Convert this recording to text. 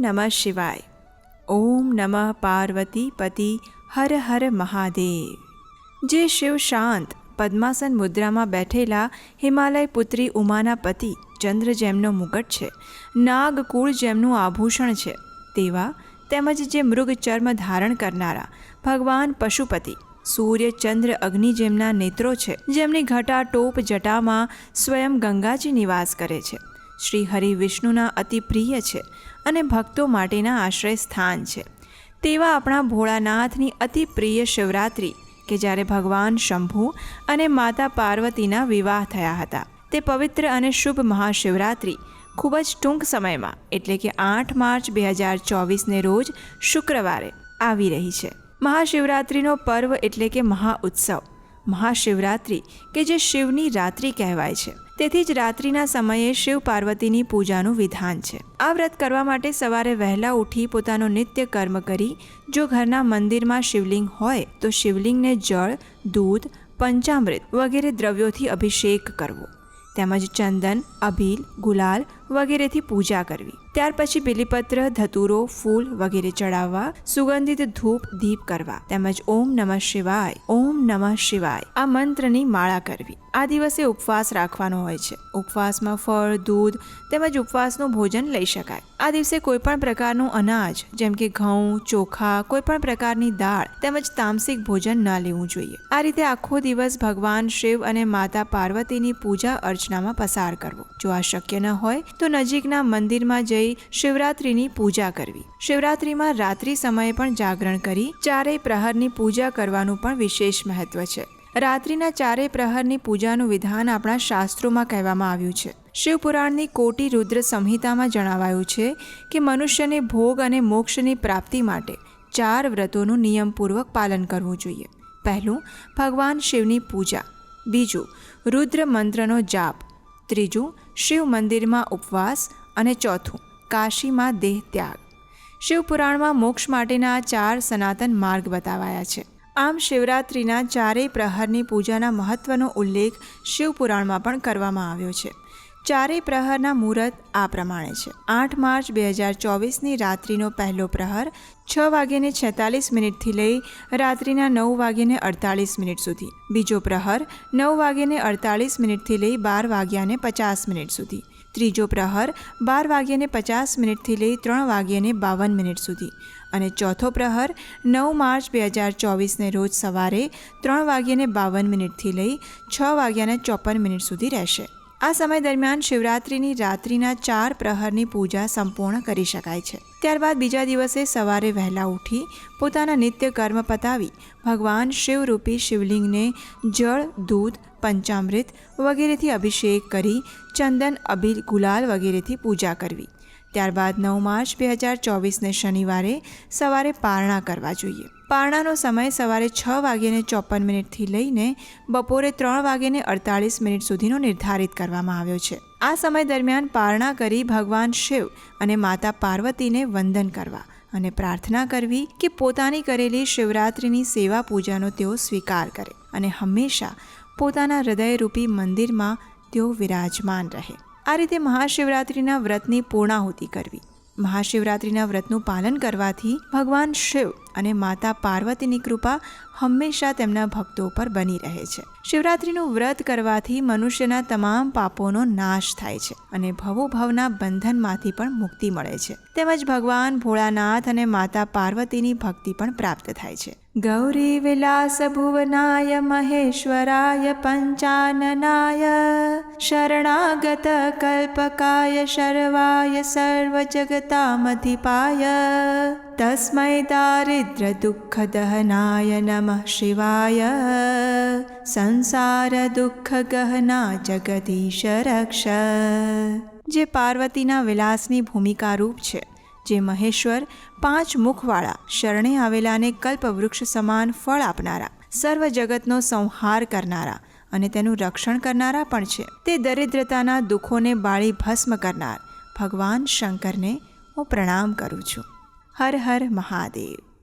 નમઃ શિવાય ઓમ નમઃ પાર્વતી પતિ હર હર મહાદેવ જે શિવ શાંત પદ્માસન મુદ્રામાં બેઠેલા હિમાલય પુત્રી ઉમાના પતિ ચંદ્ર જેમનો મુગટ છે નાગકુળ જેમનું આભૂષણ છે તેવા તેમજ જે મૃગ ચર્મ ધારણ કરનારા ભગવાન પશુપતિ સૂર્ય ચંદ્ર અગ્નિ જેમના નેત્રો છે જેમની ઘટા ટોપ જટામાં સ્વયં ગંગાજી નિવાસ કરે છે શ્રી હરિ વિષ્ણુના અતિ પ્રિય છે અને ભક્તો માટેના આશ્રય સ્થાન છે. તેવા આપણા ભોળાનાથની અતિ પ્રિય શિવરાત્રિ કે જ્યારે ભગવાન શંભુ અને માતા પાર્વતીના વિવાહ થયા હતા. તે પવિત્ર અને શુભ મહાશિવરાત્રિ ખૂબ જ ટૂંક સમયમાં, એટલે કે આઠ માર્ચ બે હજાર ચોવીસને રોજ શુક્રવારે આવી રહી છે. મહાશિવરાત્રિનો પર્વ એટલે કે મહાઉત્સવ મહાશિવરાત્રિ, કે જે શિવની રાત્રિ કહેવાય છે. તેથી જ રાત્રિના સમયે શિવ પાર્વતીની પૂજાનું વિધાન છે. આ વ્રત કરવા માટે સવારે વહેલા ઉઠી પોતાનો નિત્ય કર્મ કરી, જો ઘરના મંદિરમાં શિવલિંગ હોય, તો શિવલિંગને જળ, દૂધ, પંચામૃત વગેરે દ્રવ્યોથી અભિષેક કરવો. તેમજ ચંદન, અભિલ, ગુલાલ વગેરેથી પૂજા કરવી. ત્યાર પછી બિલીપત્ર, ધતુરો, ફૂલ વગેરે ચડાવવા, સુગંધિત ધૂપ, દીપ કરવા. તેમજ ઓમ નમઃ શિવાય, ઓમ નમઃ શિવાય. આ મંત્રની માળા કરવી. આ દિવસે ઉપવાસ રાખવાનો હોય છે. ઉપવાસમાં ફળ, દૂધ તેમજ ઉપવાસનું ભોજન લઈ શકાય. આ દિવસે કોઈપણ પ્રકારનું અનાજ, જેમ કે ઘઉં, ચોખા, કોઈપણ પ્રકારની દાળ તેમજ તામસિક ભોજન ન લેવું જોઈએ. આ રીતે આખો દિવસ ભગવાન શિવ અને માતા પાર્વતીની પૂજા અર્ચનામાં પસાર કરવો. જો આ શક્ય ન હોય, તો નજીકના મંદિરમાં જઈ શિવરાત્રિની પૂજા કરવી. શિવરાત્રિમાં રાત્રિ સમયે પણ જાગરણ કરી ચારેય પ્રહરની પૂજા કરવાનું પણ વિશેષ મહત્વ છે. રાત્રિના ચારેય પ્રહરની પૂજાનું વિધાન આપણા શાસ્ત્રોમાં કહેવામાં આવ્યું છે. શિવપુરાણની કોટી રુદ્ર સંહિતામાં જણાવાયું છે કે મનુષ્યને ભોગ અને મોક્ષની પ્રાપ્તિ માટે ચાર વ્રતોનું નિયમપૂર્વક પાલન કરવું જોઈએ. પહેલું, ભગવાન શિવની પૂજા. બીજું, રુદ્ર મંત્રનો જાપ. ત્રીજું, શિવ મંદિરમાં ઉપવાસ. અને ચોથું, કાશીમાં દેહ ત્યાગ. શિવપુરાણમાં મોક્ષ માટેના આ ચાર સનાતન માર્ગ બતાવાયા છે. આમ શિવરાત્રિના ચારેય પ્રહરની પૂજાના મહત્વનો ઉલ્લેખ શિવપુરાણમાં પણ કરવામાં આવ્યો છે. ચારેય પ્રહરના મુહૂર્ત આ પ્રમાણે છે. આઠ માર્ચ બે હજાર ચોવીસની રાત્રિનો પહેલો પ્રહર છ વાગ્યાને છેતાલીસ મિનિટથી લઈ રાત્રિના નવ વાગ્યાને અડતાલીસ મિનિટ સુધી. બીજો પ્રહર નવ વાગ્યાને અડતાલીસ મિનિટથી લઈ બાર વાગ્યાને પચાસ મિનિટ સુધી. ત્રીજો પ્રહર બાર વાગ્યાને પચાસ મિનિટથી લઈ ત્રણ વાગ્યાને બાવન મિનિટ સુધી. અને ચોથો પ્રહર નવ માર્ચ બે હજાર ચોવીસને રોજ સવારે ત્રણ વાગ્યાને બાવન મિનિટથી લઈ છ વાગ્યાને ચોપન મિનિટ સુધી રહેશે. આ સમય દરમિયાન શિવરાત્રિની રાત્રિના ચાર પ્રહરની પૂજા સંપૂર્ણ કરી શકાય છે. ત્યારબાદ બીજા દિવસે સવારે વહેલા ઉઠી પોતાના નિત્ય કર્મ પતાવી ભગવાન શિવરૂપી શિવલિંગને જળ, દૂધ, પંચામૃત વગેરેથી અભિષેક કરી ચંદન અભિ ગુલાલ વગેરેથી પૂજા કરવી. ત્યારબાદ નવ માર્ચ બે હજાર ચોવીસને શનિવારે સવારે પારણા કરવા જોઈએ. પારણાનો સમય સવારે છ વાગ્યાને ચોપન મિનિટથી લઈને બપોરે ત્રણ વાગ્યાને અડતાળીસ મિનિટ સુધીનો નિર્ધારિત કરવામાં આવ્યો છે. આ સમય દરમિયાન પારણા કરી ભગવાન શિવ અને માતા પાર્વતીને વંદન કરવા અને પ્રાર્થના કરવી કે પોતાની કરેલી શિવરાત્રિની સેવા પૂજાનો તેઓ સ્વીકાર કરે અને હંમેશા પોતાના હૃદયરૂપી મંદિરમાં તેઓ વિરાજમાન રહે. આ રીતે મહાશિવરાત્રિના વ્રતની પૂર્ણાહુતિ કરવી. મહાશિવરાત્રિના વ્રતનું પાલન કરવાથી ભગવાન શિવ અને માતા પાર્વતીની કૃપા હંમેશા તેમના ભક્તો પર બની રહે છે. શિવરાત્રિનું વ્રત કરવાથી મનુષ્યના તમામ પાપોનો નાશ થાય છે અને ભવોભવના બંધનમાંથી પણ મુક્તિ મળે છે. તેમજ ભગવાન ભોળાનાથ અને માતા પાર્વતીની ભક્તિ પણ પ્રાપ્ત થાય છે. ગૌરી વિલાસ ભુવનાય મહેશ્વરાય પંચાનનાય શરણાગત કલ્પકાય શર્વાય સર્વજગતામધિપાય તસ્મૈ દારિદ્ર દુઃખ દહનાય નમઃ શિવાય સંસાર દુઃખ ગહના જગદીશ રક્ષ જે પાર્વતીના વિલાસની ભૂમિકા રૂપ છે, જે મહેશ્વર પાંચ મુખવાળા શરણે આવેલાને કલ્પવૃક્ષ સમાન ફળ આપનારા, સર્વ જગતનો સંહાર કરનારા અને તેનું રક્ષણ કરનારા પણ છે. તે દરિદ્રતાના દુઃખોને બાળી ભસ્મ કરનાર ભગવાન શંકરને હું પ્રણામ કરું છું. હર હર મહાદેવ.